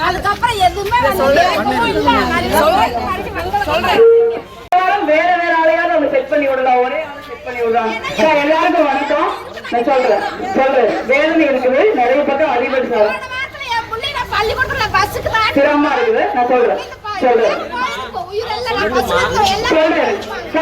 அதுக்கப்புறம் எதுவுமே சொல்றேன் வேற வேற ஆளையாவது அவங்க செட் பண்ணி விடலாம் ஒரே ஆளை செட் பண்ணி விடலாம் எல்லாருக்கும் வணக்கம் நான் சொல்றேன் சொல்றேன் வேதனை இருக்குது நிறைய பக்கம் அறிவு சார் போன பஸ்ஸுக்கு தான் சிரமமா இருக்குது நான் சொல்றேன் சொல்றேன்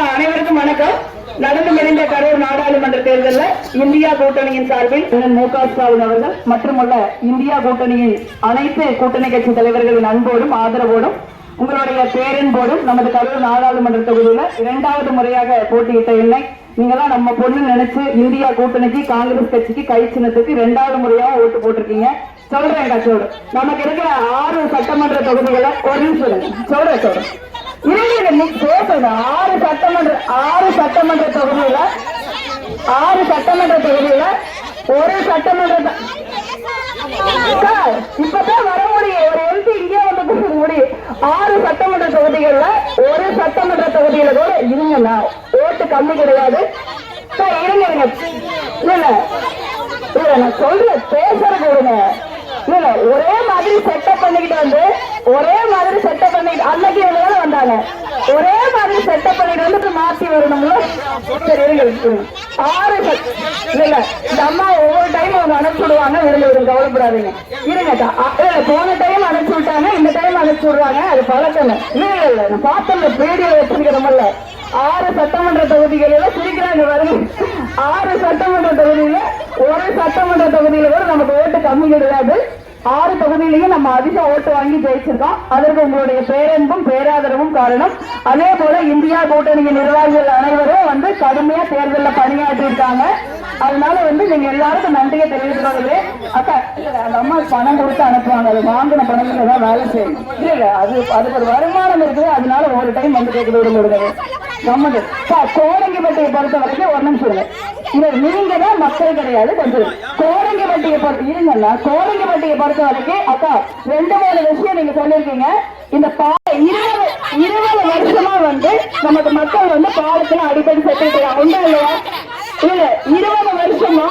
அனைவருக்கும் வணக்கம். நடந்து முடிந்த கரூர் நாடாளுமன்ற தேர்தலில் இந்தியா கூட்டணியின் சார்பில் மு க ஸ்டாலின் அவர்கள் மற்றுமுள்ள இந்தியா கூட்டணியின் அனைத்து கூட்டணி கட்சி தலைவர்களின் அன்போடும் ஆதரவோடும் உங்களுடைய பேரன்போடும் நமது கரூர் நாடாளுமன்ற தொகுதியில இரண்டாவது முறையாக போட்டியிட்ட என்னை நீங்களாம் நம்ம பொண்ணு நினைச்சு இந்தியா கூட்டணிக்கு காங்கிரஸ் கட்சிக்கு கை சின்னத்துக்கு இரண்டாவது முறையாக ஓட்டு போட்டிருக்கீங்க. சொல்றேன் கச்சோடு நமக்கு இருக்கிற ஆறு சட்டமன்ற தொகுதிகளை ஒரு நிமிஷம் சொல்றேன் சொல்றேன். இருங்க நீ பேசுங்க ஆறு சட்டமன்ற ஆறு சட்டமன்ற தொகுதியில ஆறு சட்டமன்ற தொகுதியில ஒரு சட்டமன்ற சார், இப்பதான் வர முடியும் ஒரு எம்பி இங்கே வந்து பேச முடியும் ஆறு சட்டமன்ற தொகுதிகள்ல ஒரு சட்டமன்ற தொகுதியில கூட இருங்கண்ணா ஓட்டு கம்மி கிடையாது. சார் இருங்க இருங்க. இல்ல இல்ல. நான் சொல்ற பேசுறது விடுங்க இல்ல இல்ல ஒரே மாதிரி செட்டப் பண்ணிக்கிட்டு வந்து ஒரே மாதிரி செட்டப் பண்ணி அன்னைக்கு இவங்க வேலை வந்தாங்க. ஒரே மாதிரி செட்டப் பண்ணிட்டு வந்து மாத்தி வரணும்ல? சரி ஆறு இல்ல இல்ல. இந்த அம்மா ஒவ்வொரு டைம் அவங்க அனுப்பிச்சு விடுவாங்க. இருங்க இருங்க கவலைப்படாதீங்க. இருங்கக்கா இல்ல போன டைம் அனுப்பிச்சு விட்டாங்க. இந்த டைம் அனுப்பிச்சு விடுவாங்க அது பழக்கம். இல்ல இல்ல இல்ல. நான் பார்த்தேன் வீடியோ வச்சிருக்கிறோம்ல ஆறு சட்டமன்ற தொகுதிகளில சிரிக்கிறாங்க வருங்க. ஆறு சட்டமன்ற தொகுதியில ஒரு சட்டமன்ற தொகுதியில கூட நமக்கு ஓட்டு கம்மி கிடையாது. ஆறு தொகுதியிலையும் நம்ம அதிக ஓட்டு வாங்கி ஜெயிச்சிருக்கோம். அதற்கு உங்களுடைய பேரன்பும் பேராதரவும் காரணம். அதே போல இந்தியா கூட்டணியின் நிர்வாகிகள் அனைவரும் வந்து கடுமையா தேர்தலில் பணியாற்றி இருக்காங்க அதனால வந்து நீங்க எல்லாருக்கும் நன்றியை தெரிவித்துக்கொள்ளுது அக்கா இல்ல, அந்த அம்மா பணம் கொடுத்து அனுப்புவாங்க. அது வாங்கின பணத்துல தான் வேலை செய்யும். இல்ல இல்ல அது அதுக்கு ஒரு வருமானம் இருக்குது. அதனால ஒரு டைம் வந்து கேட்க விடுங்க கம்மது சார் கோடங்கிப்பட்டியை பொறுத்த வரைக்கும் ஒரு நிமிஷம் இவர் நீங்க தான் மக்கள் கிடையாது கொஞ்சம் கோடங்கிப்பட்டியை பொறுத்த இருங்கண்ணா. கோடங்கிப்பட்டியை பொறுத்த வரைக்கும் அக்கா ரெண்டு மூணு விஷயம் நீங்க சொல்லிருக்கீங்க இந்த பாலை இருபது இருபது வருஷமா வந்து நமக்கு மக்கள் வந்து பாலத்துல அடிக்கடி செத்துட்டு உண்டா இல்லையா? இல்ல இருபது வருஷமா?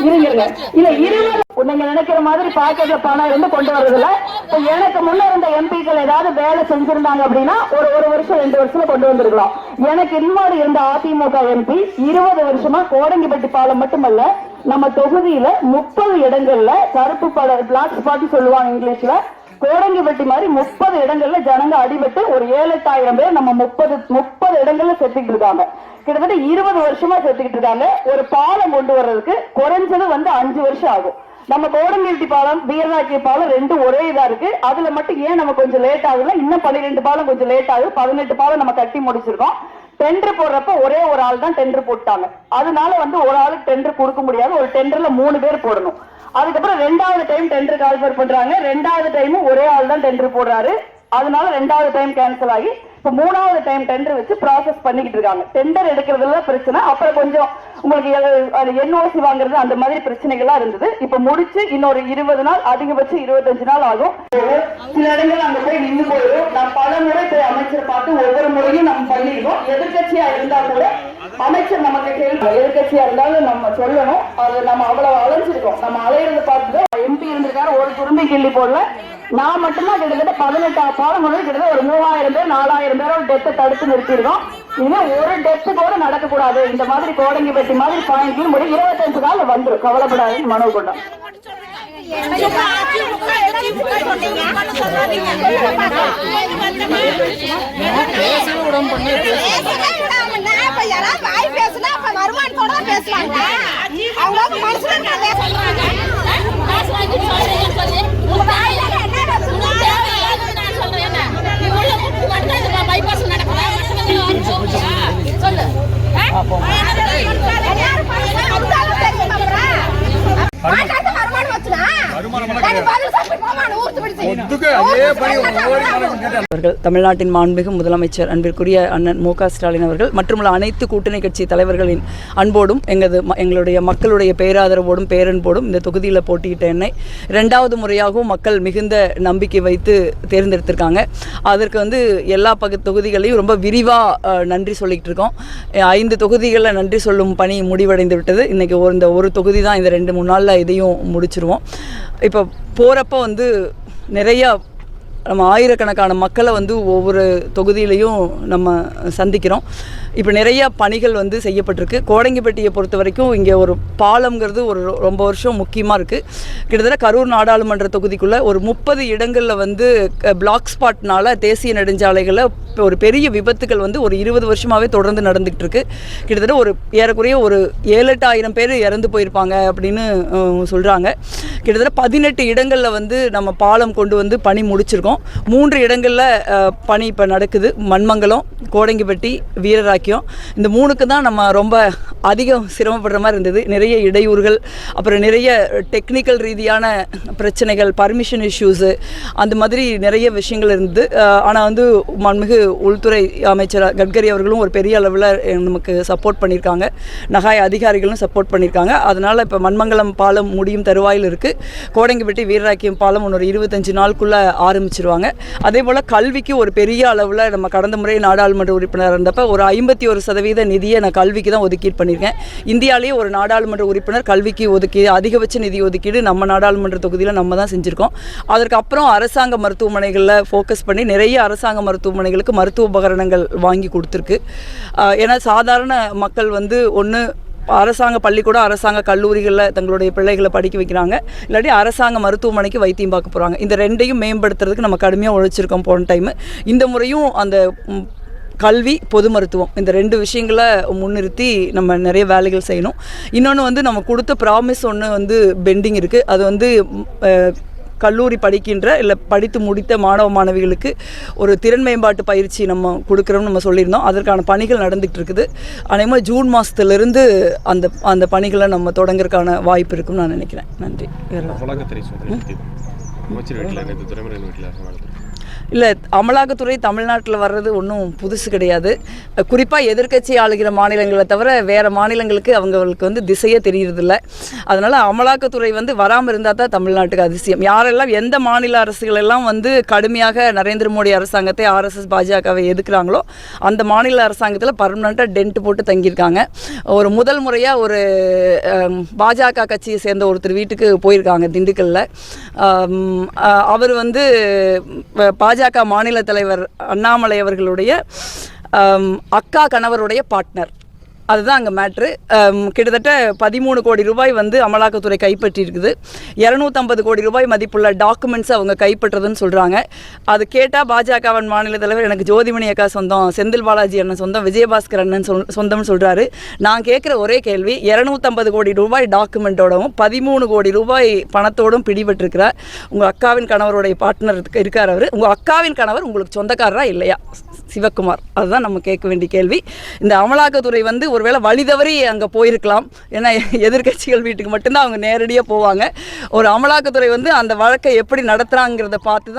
இருங்க இருங்க. இல்ல இருபது நீங்க நினைக்கிற மாதிரி பாக்கெட்ல பணம் இருந்து கொண்டு வர்றதுல இப்ப எனக்கு முன்ன இருந்த எம்பிக்கள் ஏதாவது வேலை செஞ்சிருந்தாங்க அப்படின்னா ஒரு ஒரு வருஷம் ரெண்டு வருஷத்துல கொண்டு வந்திருக்கலாம். எனக்கு இன்னொரு இருந்த அதிமுக எம்பி இருபது வருஷமா கோடங்கிப்பட்டி பாலம் மட்டுமல்ல நம்ம தொகுதியில முப்பது இடங்கள்ல கருப்பு பல பிளாக் ஸ்பாட் சொல்லுவாங்க இங்கிலீஷ்ல கோடங்கிப்பட்டி மாதிரி முப்பது இடங்கள்ல ஜனங்க அடிபட்டு ஒரு ஏழு எட்டாயிரம் பேர் நம்ம முப்பது முப்பது இடங்கள்ல செத்துக்கிட்டு இருக்காங்க. கிட்டத்தட்ட இருபது வருஷமா செத்துக்கிட்டு இருக்காங்க. ஒரு பாலம் கொண்டு வர்றதுக்கு குறைஞ்சது வந்து அஞ்சு வருஷம் ஆகும். நம்ம கோடங்கிருட்டி பாலம் வீரராஜ்ய பாலம் ரெண்டும் ஒரே இதா இருக்கு. அதுல மட்டும் ஏன் நம்ம கொஞ்சம் லேட் ஆகுதுல இன்னும் பன்னிரெண்டு பாலம் கொஞ்சம் லேட் ஆகுது. பதினெட்டு பாலம் நம்ம கட்டி முடிச்சிருக்கோம். டெண்டர் போடுறப்ப ஒரே ஒரு ஆள் தான் டெண்டர் போட்டாங்க. அதனால வந்து ஒரு ஆளுக்கு டெண்டர் கொடுக்க முடியாது. ஒரு டெண்டர்ல மூணு பேர் போடணும். அதுக்கப்புறம் ரெண்டாவது டைம் டெண்டர் கால்ஃபர் பண்றாங்க. ரெண்டாவது டைமும் ஒரே ஆள் தான் டெண்டர் போடுறாரு. அதனால ரெண்டாவது டைம் கேன்சல் ஆகி இப்ப மூணாவது டைம் டெண்டர் வச்சு ப்ராசஸ் பண்ணிக்கிட்டு இருக்காங்க. டெண்டர் எடுக்கிறதுல பிரச்சனை. அப்புறம் கொஞ்சம் உங்களுக்கு என்ஓசி வாங்குறது அந்த மாதிரி பிரச்சனைகள்லாம் இருந்தது. இப்போ முடிச்சு இன்னொரு இருபது நாள் அதிகபட்சம் இருபத்தஞ்சு நாள் ஆகும். சில இடங்கள் அங்க போய் நின்று போயிடும். நான் பல முறை போய் அமைச்சர் பார்த்து ஒவ்வொரு முறையும் நம்ம பண்ணிருக்கோம். எதிர்கட்சியா இருந்தா கூட அமைச்சர் நமக்கு கேள்வி எதிர்கட்சியா இருந்தாலும் நம்ம சொல்லணும். அது நம்ம அவ்வளவு அலைஞ்சிருக்கோம். நம்ம அலையிறது பார்த்துட்டு எம்பி இருந்திருக்காரு. ஒரு துரும்பி கிள்ளி போடல. நான் மட்டும்தான் கிட்டத்தட்ட பதினெட்டு பாலம் கொண்டு கிட்டத்தட்ட ஒரு மூவாயிரம் பேர் நாலாயிரம் பேரோட டெத்தை தடுத்து நிறுத்திருக்கோம் இனிமே ஒரு டெத்து கூட நடக்கக்கூடாது. இந்த மாதிரி கோடங்கி பெட்டி மாதிரி பாயிண்ட் முடி இருபத்தஞ்சு நாள் வந்துரும். கவலைப்படாதுன்னு மனு கொண்டோம் பேசுனா அப்ப வருமானத்தோட பேசுவாங்க. அவர்கள் தமிழ்நாட்டின் மாண்புமிகு முதலமைச்சர் அன்பிற்குரிய அண்ணன் மு க ஸ்டாலின் அவர்கள் மற்றுமுள்ள அனைத்து கூட்டணி கட்சி தலைவர்களின் அன்போடும் எங்களது ம- எங்களுடைய மக்களுடைய பேராதரவோடும் பேரன்போடும் இந்த தொகுதியில் போட்டியிட்ட என்னை இரண்டாவது முறையாகவும் மக்கள் மிகுந்த நம்பிக்கை வைத்து தேர்ந்தெடுத்திருக்காங்க. அதற்கு வந்து எல்லா பகு தொகுதிகளையும் ரொம்ப விரிவாக நன்றி சொல்லிக்கிட்டு இருக்கோம். ஐந்து தொகுதிகளில் நன்றி சொல்லும் பணி முடிவடைந்து விட்டது. இன்றைக்கி ஒரு இந்த ஒரு தொகுதி தான் இந்த ரெண்டு மூணு நாளில் இதையும் முடிச்சிருவோம். இப்போ போகிறப்ப வந்து நிறையா நம்ம ஆயிரக்கணக்கான மக்களை வந்து ஒவ்வொரு தொகுதியிலையும் நம்ம சந்திக்கிறோம். இப்போ நிறைய பணிகள் வந்து செய்யப்பட்டிருக்கு. கோடங்கிப்பட்டியை பொறுத்த வரைக்கும் இங்கே ஒரு பாலம்ங்கிறது ஒரு ரொ- ரொம்ப வருஷம் முக்கியமாக இருக்குது கிட்டத்தட்ட கரூர் நாடாளுமன்ற தொகுதிக்குள்ளே ஒரு முப்பது இடங்களில் வந்து பிளாக் ஸ்பாட்னால தேசிய நெடுஞ்சாலைகளில் இப்போ ஒரு பெரிய விபத்துகள் வந்து ஒரு இருபது வருஷமாகவே தொடர்ந்து நடந்துகிட்டு இருக்கு. கிட்டத்தட்ட ஒரு ஏறக்குறைய ஒரு ஏழு எட்டு ஆயிரம் பேர் இறந்து போயிருப்பாங்க அப்படின்னு சொல்கிறாங்க கிட்டத்தட்ட பதினெட்டு இடங்களில் வந்து நம்ம பாலம் கொண்டு வந்து பணி முடிச்சிருக்கோம். மூன்று இடங்களில் பணி இப்போ நடக்குது. மண்மங்கலம் கோடங்கிப்பட்டி வீரராக்கியம். இந்த மூணுக்கு தான் நம்ம ரொம்ப அதிகம் சிரமப்படுற மாதிரி இருந்தது. நிறைய இடையூறுகள் அப்புறம் நிறைய டெக்னிக்கல் ரீதியான பிரச்சனைகள் பர்மிஷன் இஷ்யூஸு அந்த மாதிரி நிறைய விஷயங்கள் இருந்தது. ஆனால் வந்து மண்மிகு உள்துறை அமைச்சர் கட்கரி அவர்களும் ஒரு பெரிய அளவில் நமக்கு சப்போர்ட் பண்ணியிருக்காங்க. நகாய் அதிகாரிகளும் சப்போர்ட் பண்ணியிருக்காங்க. அதனால் இப்போ மண்மங்கலம் பாலம் முடியும் தருவாயில் இருக்குது கோடங்கிப்பட்டி வீரராக்கியம் பாலம் இன்னொரு இருபத்தஞ்சு நாளுக்குள்ளே ஆரம்பிச்சிருவாங்க. அதே போல் கல்விக்கு ஒரு பெரிய அளவில் நம்ம கடந்த முறை நாடாளுமன்ற உறுப்பினர் இருந்தப்போ ஒரு ஐம்பத்தி ஒரு சதவீத நிதியை நான் கல்விக்கு தான் ஒதுக்கீடு பண்ணியிருக்கேன். இந்தியாவிலேயே ஒரு நாடாளுமன்ற உறுப்பினர் கல்விக்கு ஒதுக்கீடு அதிகபட்ச நிதி ஒதுக்கீடு நம்ம நாடாளுமன்ற தொகுதியில் நம்ம தான் செஞ்சுருக்கோம். அதற்கு அப்புறம் அரசாங்க மருத்துவமனைகளில் ஃபோக்கஸ் பண்ணி நிறைய அரசாங்க மருத்துவமனைகளுக்கு மருத்துவ உபகரணங்கள் வாங்கி கொடுத்துருக்கு. ஏன்னா சாதாரண மக்கள் வந்து ஒன்று அரசாங்க பள்ளிக்கூடம் அரசாங்க கல்லூரிகளில் தங்களுடைய பிள்ளைகளை படிக்க வைக்கிறாங்க. இல்லாட்டி அரசாங்க மருத்துவமனைக்கு வைத்தியம் பார்க்க போகிறாங்க இந்த ரெண்டையும் மேம்படுத்துறதுக்கு நம்ம கடுமையாக உழைச்சிருக்கோம் போன டைமு இந்த முறையும் அந்த கல்வி பொது மருத்துவம் இந்த ரெண்டு விஷயங்களை முன்னிறுத்தி நம்ம நிறைய வேலைகள் செய்யணும். இன்னொன்று வந்து நம்ம கொடுத்த ப்ராமிஸ் ஒன்று வந்து பெண்டிங் இருக்குது அது வந்து கல்லூரி படிக்கின்ற இல்லை படித்து முடித்த மாணவ மாணவிகளுக்கு ஒரு திறன் மேம்பாட்டு பயிற்சி நம்ம கொடுக்குறோம்னு நம்ம சொல்லியிருந்தோம். அதற்கான பணிகள் நடந்துகிட்டு இருக்குது அநேகமாக ஜூன் மாதத்துலேருந்து அந்த அந்த பணிகளை நம்ம தொடங்குறதுக்கான வாய்ப்பு இருக்குன்னு நான் நினைக்கிறேன். நன்றி. இல்லை அமலாக்கத்துறை தமிழ்நாட்டில் வர்றது ஒன்றும் புதுசு கிடையாது. குறிப்பாக எதிர்க்கட்சி ஆளுகிற மாநிலங்களை தவிர வேறு மாநிலங்களுக்கு அவங்களுக்கு வந்து திசையே தெரியறதில்ல. அதனால் அமலாக்கத்துறை வந்து வராமல் இருந்தால் தான் தமிழ்நாட்டுக்கு அதிசயம். யாரெல்லாம் எந்த மாநில அரசுகளெல்லாம் வந்து கடுமையாக நரேந்திர மோடி அரசாங்கத்தை ஆர்எஸ்எஸ் பாஜகவை எதுக்குறாங்களோ அந்த மாநில அரசாங்கத்தில் பர்மனெண்ட்டாக டென்ட் போட்டு தங்கியிருக்காங்க. ஒரு முதல் முறையாக ஒரு பாஜக கட்சியை சேர்ந்த ஒருத்தர் வீட்டுக்கு போயிருக்காங்க திண்டுக்கல்லில் அவர் வந்து பாஜக பாஜக மாநில தலைவர் அண்ணாமலை அவர்களுடைய அக்கா கணவருடைய பார்ட்னர் அதுதான் அங்கே மேட்ரு கிட்டத்தட்ட பதிமூணு கோடி ரூபாய் வந்து அமலாக்கத்துறை கைப்பற்றி இருக்குது இரநூத்தம்பது கோடி ரூபாய் மதிப்புள்ள டாக்குமெண்ட்ஸ் அவங்க கைப்பற்றதுன்னு சொல்கிறாங்க அது கேட்டால் பாஜகவின் மாநில தலைவர் எனக்கு ஜோதிமணி அக்கா சொந்தம் செந்தில் பாலாஜி அண்ணன் சொந்தம் விஜயபாஸ்கர் அண்ணன் சொல் சொந்தம்னு சொல்கிறாரு நான் கேட்குற ஒரே கேள்வி இரநூத்தம்பது கோடி ரூபாய் டாக்குமெண்ட்டோடவும் பதிமூணு கோடி ரூபாய் பணத்தோடும் பிடிபட்டிருக்கிறார். உங்கள் அக்காவின் கணவருடைய பார்ட்னர் இருக்கார் அவர். உங்கள் அக்காவின் கணவர் உங்களுக்கு சொந்தக்காரரா இல்லையா? சிவக்குமார் அதுதான் நம்ம கேட்க வேண்டிய கேள்வி. இந்த அமலாக்கத்துறை வந்து ஒருவேளை வழி தவறி அங்கே போயிருக்கலாம். ஏன்னா எதிர்க்கட்சிகள் வீட்டுக்கு மட்டும்தான் அவங்க நேரடியாக போவாங்க. ஒரு அமலாக்கத்துறை வந்து அந்த வழக்கை எப்படி நடத்துகிறாங்கிறத பார்த்து தான்